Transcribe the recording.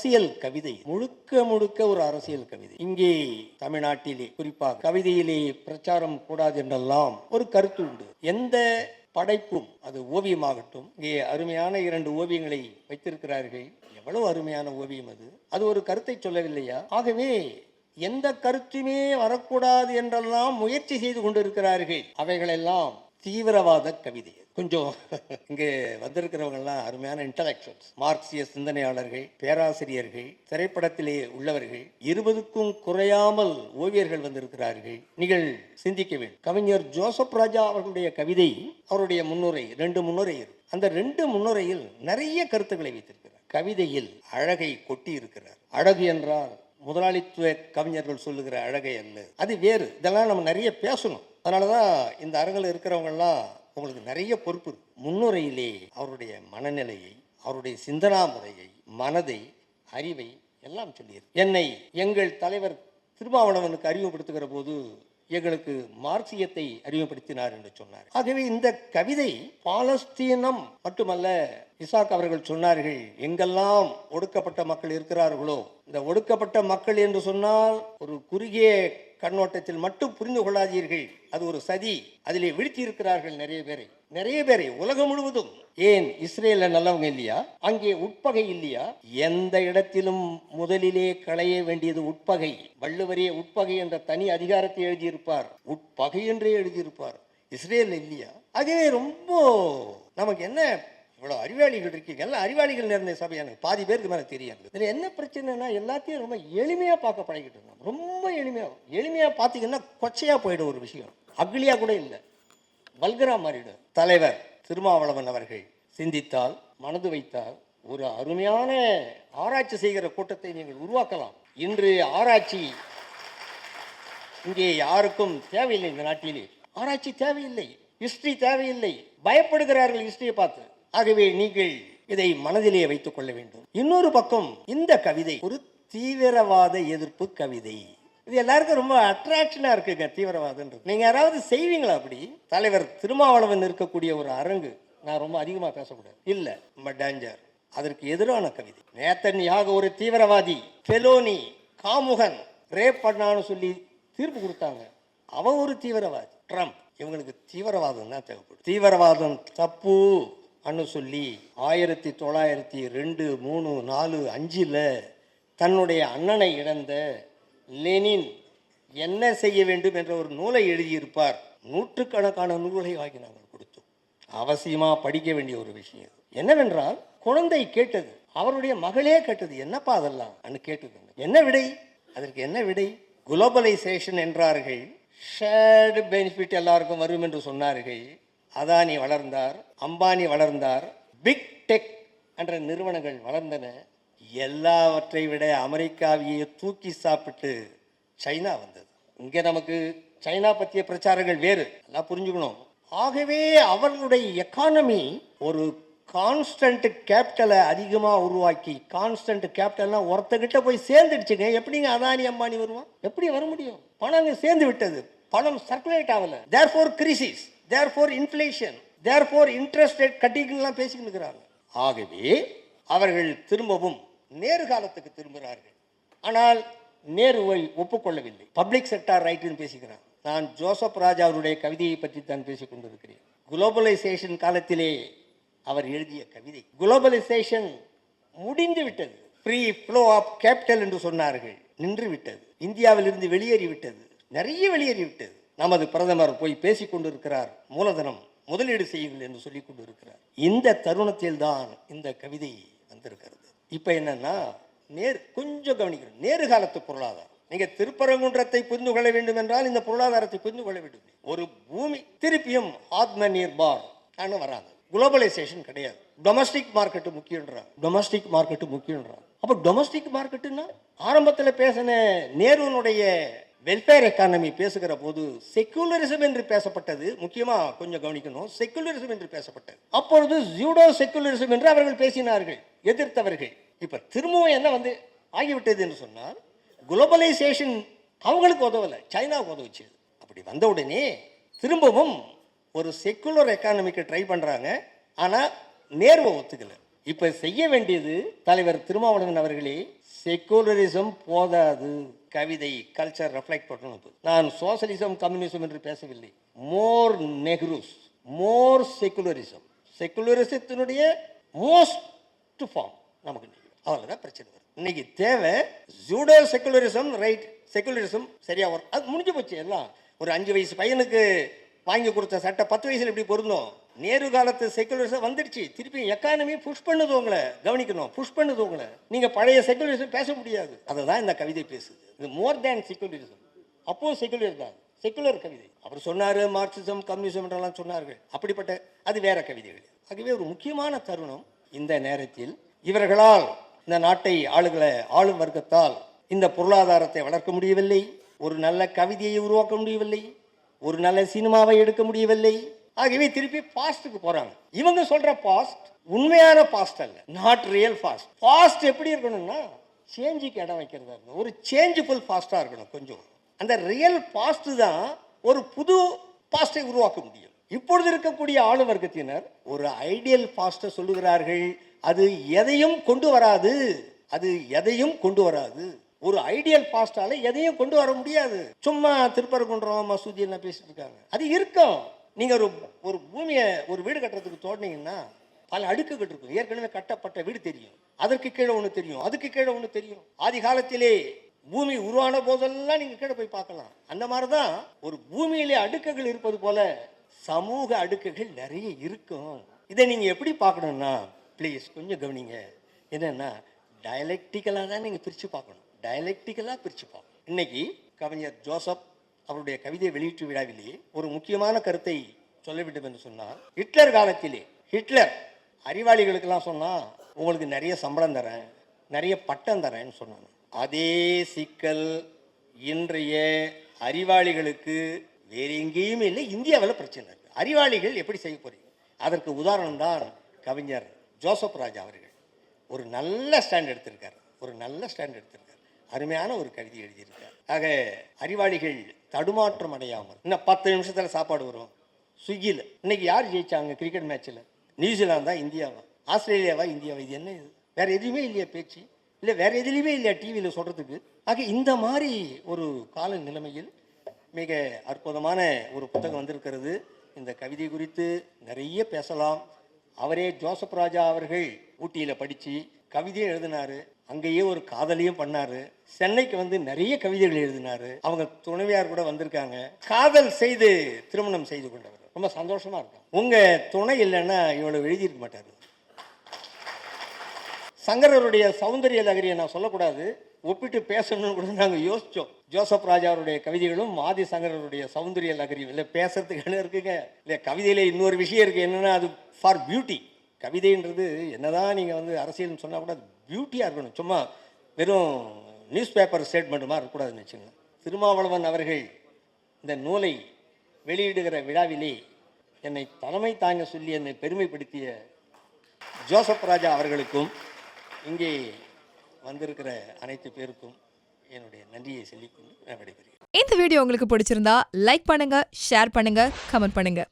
அரசியல் கவிதை முழுக்க முழுக்க ஒரு அரசியல் கவிதை. இங்கே தமிழ்நாட்டிலே குறிப்பாக கவிதையிலே பிரச்சாரம் கூடாது என்றெல்லாம் ஒரு கருத்து உண்டு. எந்த படைப்பும் அது ஓவியமாகட்டும் இங்கே அருமையான இரண்டு ஓவியங்களை வைத்திருக்கிறார்கள். எவ்வளவு அருமையான ஓவியம் அது. அது ஒரு கருத்தை சொல்லவில்லையா? ஆகவே எந்த கருத்துமே வரக்கூடாது என்றெல்லாம் முயற்சி செய்து கொண்டிருக்கிறார்கள். அவைகளெல்லாம் தீவிரவாத கவிதை. கொஞ்சம் இங்கே வந்திருக்கிறவங்கெல்லாம் அருமையான இன்டலெக்சுவல்ஸ் மார்க்சிய சிந்தனையாளர்கள் பேராசிரியர்கள் திரைப்படத்திலே உள்ளவர்கள் இருபதுக்கும் குறையாமல் ஓவியர்கள் வந்திருக்கிறார்கள். நீங்கள் சிந்திக்க வேண்டும். கவிஞர் ஜோசப் ராஜா அவர்களுடைய கவிதை அவருடைய முன்னுரை ரெண்டு முன்னுரை இருக்கு. அந்த ரெண்டு முன்னுரையில் நிறைய கருத்துக்களை வைத்திருக்கிறார். கவிதையில் அழகை கொட்டி இருக்கிறார் அழகு என்றால் முதலாளித்துவ கவிஞர்கள் சொல்லுகிற அழகை அல்ல. அது வேறு. இதெல்லாம் நம்ம நிறைய பேசணும். அதனால தான் இந்த அருகில் இருக்கிறவங்கெல்லாம் உங்களுக்கு நிறைய பொறுப்பு. முன்னுரையிலே அவருடைய மனநிலையை அவருடைய சிந்தனா முறையை மனதை அறிவை எல்லாம் சொல்லியிருக்கு. என்னை எங்கள் தலைவர் திருமாவளவனுக்கு அறிமுகப்படுத்துகிற போது எங்களுக்கு மார்க்சியத்தை அறிமுகப்படுத்தினார் என்று சொன்னார். ஆகவே இந்த கவிதை பாலஸ்தீனம் மட்டுமல்ல இசாக் அவர்கள் சொன்னார்கள் எங்கெல்லாம் ஒடுக்கப்பட்ட மக்கள் இருக்கிறார்களோ இந்த ஒடுக்கப்பட்ட மக்கள் என்று சொன்னால் ஒரு குறுகிய கண்ணோட்டத்தில் மட்டும் புரிந்து கொள்ளாதீர்கள். அது ஒரு சதி. அதிலே வீழ்த்தி இருக்கிறார்கள் நிறைய பேரை. நிறைய பேரை உலகம் முழுவதும் ஏன் இஸ்ரேல நல்லவங்க இல்லையா? அங்கே உட்பகை இல்லையா? எந்த இடத்திலும் முதலிலே களைய வேண்டியது உட்பகை. வள்ளுவரே உட்பகை என்ற தனி அதிகாரத்தை எழுதியிருப்பார். உட்பகை என்றே எழுதியிருப்பார். இஸ்ரேல் இல்லையா? அதுவே ரொம்ப நமக்கு என்ன இவ்வளோ அறிவாளிகள் இருக்கீங்க? எல்லாம் அறிவாளிகள் நிறைந்த சபை. எனக்கு பாதி பேருக்கு மேலே தெரியாது. இதில் என்ன பிரச்சனைனா எல்லாத்தையும் ரொம்ப எளிமையாக பார்க்க பழகிட்டு இருந்தோம் ரொம்ப எளிமையாக எளிமையாக பார்த்தீங்கன்னா கொச்சையாக போயிடும் ஒரு விஷயம். அக்லியாக கூட இல்லை. வல்கரா மாறிடும் தலைவர் திருமாவளவன் அவர்கள் சிந்தித்தால் மனது வைத்தால் ஒரு அருமையான ஆராய்ச்சி செய்கிற கூட்டத்தை நீங்கள் உருவாக்கலாம். இன்று ஆராய்ச்சி இங்கே யாருக்கும் தேவையில்லை இந்த நாட்டிலே. ஆராய்ச்சி தேவையில்லை ஹிஸ்டரி தேவையில்லை. பயப்படுகிறார்கள் ஹிஸ்டரியை பார்த்து. ஆகவே நீங்கள் இதை மனதிலே வைத்துக் கொள்ள வேண்டும். இன்னொரு பக்கம் இந்த கவிதை ஒரு தீவிரவாத எதிர்ப்பு கவிதை. இது எல்லாருக்கும் ரொம்ப அட்ராக்ஷனாக இருக்குங்க தீவிரவாதன்றது நீங்கள் யாராவது செய்வீங்களா அப்படி? தலைவர் திருமாவளவன் இருக்கக்கூடிய ஒரு அரங்கு. நான் ரொம்ப அதிகமாக பேசக்கூடாது. இல்லை ரொம்ப டேஞ்சர் அதற்கு எதிரான கவிதை. நேத்தன் யாக ஒரு தீவிரவாதி பெலோனி காமுகன் ரேப் பண்ணான்னு சொல்லி தீர்ப்பு கொடுத்தாங்க. அவன் ஒரு தீவிரவாதி. ட்ரம்ப். இவங்களுக்கு தீவிரவாதம் தான் தேவைப்படும். தீவிரவாதம் தப்பு அன்னு சொல்லி ஆயிரத்தி தொள்ளாயிரத்தி ரெண்டு மூணு நாலு அஞ்சில் தன்னுடைய அண்ணனை இழந்த லெனின் என்ன செய்ய வேண்டும் என்ற ஒரு நூலை எழுதியிருப்பார். நூற்றுக்கணக்கான நூல்களை வாங்கி நாங்கள் கொடுத்தோம். அவசியமாக படிக்க வேண்டிய ஒரு விஷயம். என்னவென்றால் குழந்தை கேட்டது அவருடைய மகளே கேட்டது என்னப்பா அதெல்லாம்? அன்னு கேட்டது என்ன விடை? அதற்கு என்ன விடை? குளோபலைசேஷன் என்றார்கள். ஷேர்டு பெனிஃபிட் எல்லாருக்கும் வரும் என்று சொன்னார்கள். அதானி வளர்ந்தார் அம்பானி வளர்ந்தார் பிக் டெக் என்ற நிறுவனங்கள் வளர்ந்தன. எல்லாவற்றை விட அமெரிக்காவையே தூக்கி சாப்பிட்டு சைனா வந்தது. இங்கே நமக்கு சைனா பற்றிய பிரச்சாரங்கள் வேறு. எல்லாம் புரிஞ்சுக்கணும். ஆகவே அவர்களுடைய எக்கானமி ஒரு கான்ஸ்டன்ட் கேபிட்டலை அதிகமாக உருவாக்கி கான்ஸ்டன்ட் கேபிட்டல்னா ஒருத்தகிட்ட போய் சேர்ந்துடுச்சுங்க. எப்படிங்க அதானி அம்பானி வருவான்? எப்படி வர முடியும்? பணம் சேர்ந்து விட்டது. பணம் சர்க்குலேட் ஆகலை. There for crisis there for inflation there for interest rate கட்டிங்கெல்லாம் பேசிக்கிட்டு இருக்கிறாங்க. ஆகவே அவர்கள் திரும்பவும் நேரு காலத்துக்கு திரும்புகிறார்கள் ஆனால் நேருவை ஒப்புக்கொள்ளவில்லை. பப்ளிக் செக்டார் ரைட்டுன்னு பேசுகிறான் நான் ஜோசப் ராஜா அவருடைய கவிதையை பற்றி தான் பேசிக் கொண்டிருக்கிறேன். குளோபலைசேஷன் காலத்திலே அவர் எழுதிய கவிதை. குளோபலைசேஷன் முடிந்து விட்டது. ஃப்ரீ ஃப்ளோ ஆஃப் கேபிட்டல் என்று சொன்னார்கள். நின்று விட்டது. இந்தியாவிலிருந்து வெளியேறிவிட்டது நிறைய வெளியேறிவிட்டது நமது பிரதமர் போய் பேசிக் கொண்டிருக்கிறார். மூலதனம் முதலீடு செய்யுங்கள் என்று சொல்லிக் கொண்டிருக்கிறார். இந்த தருணத்தில் தான் இந்த கவிதை வந்திருக்கிறது. இப்போ என்னென்னா நேர் கொஞ்சம் கவனிக்கணும். நேரு காலத்து பொருளாதாரம். நீங்கள் திருப்பரங்குன்றத்தை புரிந்து கொள்ள வேண்டும் என்றால் இந்த பொருளாதாரத்தை புரிந்து கொள்ள வேண்டும். ஒரு பூமி திருப்பியும் ஆத்ம நிர்பார் வராது. குளோபலைசேஷன் கிடையாது. டொமஸ்டிக் மார்க்கெட்டு முக்கியன்றான் டொமஸ்டிக் மார்க்கெட்டு முக்கியன்றான் அப்போ டொமஸ்டிக் மார்க்கெட்டுன்னா ஆரம்பத்தில் பேசின நேருனுடைய வெல்ஃபேர் எக்கானமி பேசுகிற போது செக்குலரிசம் என்று பேசப்பட்டது. முக்கியமாக கொஞ்சம் கவனிக்கணும். செக்குலரிசம் என்று பேசப்பட்டது. அப்பொழுது ஜூடோ செக்குலரிசம் என்று அவர்கள் பேசினார்கள். எதிர்த்தவர்கள். இப்போ திரும்பவும் என்ன வந்து ஆகிவிட்டது என்று சொன்னால் குளோபலைசேஷன் அவங்களுக்கு உதவலை சைனாவுக்கு உதவுச்சு அப்படி வந்த உடனே திரும்பவும் ஒரு செக்குலர் எக்கானமிக்கு ட்ரை பண்ணுறாங்க ஆனால் நேர்வை ஒத்துக்கலை. இப்போ செய்ய வேண்டியது தலைவர் திருமாவளவன் அவர்களே செக்குலரிசம் போதாது. கவிதை கல்ச்சர் ரெஃப்ளெக்ட் பண்ணணும் நான் சோசலிசம் கம்யூனிசம் என்று பேசவில்லை. மோர் நெஹ்ரூஸ் மோர் செக்குலரிசம் செக்குலரிசத்தினுடைய மோஸ்ட் ஃபார்ம் நமக்கு அவ்வளோ தான் பிரச்சனை வரும். இன்னைக்கு தேவை ஜூடோ செக்குலரிசம் ரைட் செக்குலரிசம் சரியாக வரும். அது முடிஞ்சு போச்சு எல்லாம். ஒரு அஞ்சு வயசு பையனுக்கு வாங்கி கொடுத்த சட்டை பத்து வயசில் எப்படி பொருந்தோம்? நேரு காலத்து செக்குலரிசம் வந்துடுச்சு. திருப்பி எக்கானமி புஷ் பண்ணுது உங்களை. கவனிக்கணும். புஷ் பண்ணுது உங்களை. நீங்கள் பழைய செக்குலரிசம் பேச முடியாது. அதை தான் இந்த கவிதை பேசுது. இது மோர் தேன் செக்குலரிசம் அப்போ செக்குலர் தான். செக்குலர் கவிதை. அவர் சொன்னார் மார்க்சிசம் கம்யூனிசம் என்றெல்லாம் சொன்னார்கள். அப்படிப்பட்ட அது வேற கவிதைகள். ஆகவே ஒரு முக்கியமான தருணம். இந்த நேரத்தில் இவர்களால் இந்த நாட்டை ஆளுகளை ஆளும் வர்க்கத்தால் இந்த பொருளாதாரத்தை வளர்க்க முடியவில்லை. ஒரு நல்ல கவிதையை உருவாக்க முடியவில்லை. ஒரு நல்ல சினிமாவை எடுக்க முடியவில்லை. ஆகவே திருப்பி பாஸ்ட்டுக்கு போகிறாங்க இவங்க சொல்கிற பாஸ்ட் உண்மையான பாஸ்ட் அல்ல. நாட் ரியல் ஃபாஸ்ட் ஃபாஸ்ட் எப்படி இருக்கணும்னா சேஞ்சுக்கு இடம் வைக்கிறதா இருக்கணும். ஒரு சேஞ்சுஃபுல் ஃபாஸ்ட்டாக இருக்கணும் கொஞ்சம். அந்த ரியல் பாஸ்ட்டு தான் ஒரு புது பாஸ்ட்டை உருவாக்க முடியும். இப்பொழுது இருக்கக்கூடிய ஆளு வர்க்கத்தினர் ஒரு ஐடியல் பாஸ்ட்டை சொல்லுகிறார்கள் அது எதையும் கொண்டு வராது. அது எதையும் கொண்டு வராது. ஒரு ஐடியல் பாஸ்டால எதையும் கொண்டு வர முடியாது. சும்மா திருப்பரங்குன்றம் மசூதி என்ன பேசிட்டு இருக்காங்க. அது இருக்கும். நீங்க ஒரு ஒரு பூமியை ஒரு வீடு கட்டுறதுக்கு தோண்டினீங்கன்னா பல அடுக்குகள் இருக்கும். ஏற்கனவே கட்டப்பட்ட வீடு தெரியும். அதற்கு கீழே ஒன்று தெரியும். அதுக்கு கீழே ஒன்று தெரியும். ஆதி காலத்திலே பூமி உருவான போதெல்லாம் நீங்க கீழே போய் பார்க்கலாம். அந்த மாதிரி தான் ஒரு பூமியிலே அடுக்குகள் இருப்பது போல சமூக அடுக்குகள் நிறைய இருக்கும். இதை நீங்கள் எப்படி பார்க்கணும்னா ப்ளீஸ் கொஞ்சம் கவனிங்க. என்னன்னா டயலெக்டிக்கலாக தான் நீங்கள் பிரித்து பார்க்கணும். டயலெக்டிக்கலாக பிரித்து பார்க்கணும். இன்னைக்கு கவிஞர் ஜோசப் அவருடைய கவிதை வெளியீட்டு விழாவிலே ஒரு முக்கியமான கருத்தை சொல்ல வேண்டும் என்று சொன்னால் ஹிட்லர் காலத்திலே ஹிட்லர் அறிவாளிகளுக்கெல்லாம் சொன்னால் உங்களுக்கு நிறைய சம்பளம் தரேன் நிறைய பட்டம் தரேன்னு சொன்னாங்க. அதே சிக்கல் இன்றைய அறிவாளிகளுக்கு வேறு எங்கேயுமே இல்லை இந்தியாவில் பிரச்சனை இருக்குது அறிவாளிகள் எப்படி செய்ய போறீங்க? அதற்கு உதாரணம் தான் கவிஞர் ஜோசப் ராஜா அவர்கள். ஒரு நல்ல ஸ்டாண்ட் எடுத்திருக்கார். ஒரு நல்ல ஸ்டாண்ட் எடுத்திருக்கார். அருமையான ஒரு கவிதை எழுதியிருக்கார். ஆக அறிவாளிகள் தடுமாற்றம் அடையாமல் இன்னும் பத்து நிமிஷத்தில் சாப்பாடு வரும். ஸ்விக்கியில் இன்னைக்கு யார் ஜெயிச்சாங்க கிரிக்கெட் மேட்ச்சில் நியூசிலாந்தா இந்தியாவா? ஆஸ்திரேலியாவா இந்தியாவா? இது என்ன இது? வேறு எதுவுமே இல்லையா பேச்சு. இல்லை வேறு எதுலேயுமே இல்லையா டிவியில் சொல்கிறதுக்கு ஆக இந்த மாதிரி ஒரு கால நிலைமையில் மிக அற்புதமான ஒரு புத்தகம் வந்திருக்கிறது. இந்த கவிதை குறித்து நிறைய பேசலாம். அவரே ஜோசப் ராஜா அவர்கள் ஊட்டியில் படித்து கவிதையும் எழுதினாரு. அங்கேயே ஒரு காதலையும் பண்ணாரு. சென்னைக்கு வந்து நிறைய கவிதைகள் எழுதினாரு. அவங்க துணைவியார் கூட வந்திருக்காங்க. காதல் செய்து திருமணம் செய்து கொண்டவர். ரொம்ப சந்தோஷமா இருக்கும். உங்க துணை இல்லைன்னா இவ்வளவு எழுதியிருக்க மாட்டார். சங்கரருடைய சௌந்தரிய நகரியை நான் சொல்லக்கூடாது. ஒப்பிட்டு பேசணும்னு கூட நாங்கள் யோசித்தோம் ஜோசப் ராஜாவுடைய கவிதைகளும் ஆதி சங்கரருடைய சௌந்தரிய லகரியும் இல்லை பேசுறதுக்கு என்ன இருக்குங்க. இல்லை கவிதையில் இன்னொரு விஷயம் இருக்குது என்னென்னா அது ஃபார் பியூட்டி கவிதைன்றது என்னதான் நீங்கள் வந்து அரசியல்னு சொன்னால் கூட அது பியூட்டியாக இருக்கணும். சும்மா வெறும் நியூஸ் பேப்பர் ஸ்டேட்மெண்ட் மாதிரி இருக்கக்கூடாதுன்னு வச்சுங்க திருமாவளவன் அவர்கள் இந்த நூலை வெளியிடுகிற விழாவிலே என்னை தலைமை தாங்க சொல்லி என்னை பெருமைப்படுத்திய ஜோசப் ராஜா அவர்களுக்கும் இங்கே வந்திருக்கிற அனைத்து பேருக்கும் என்னுடைய நன்றியை சொல்லிக்கொண்டு நான் விடைபெறுகிறேன். இந்த வீடியோ உங்களுக்கு பிடிச்சிருந்தா லைக் பண்ணுங்க ஷேர் பண்ணுங்க கமெண்ட் பண்ணுங்க.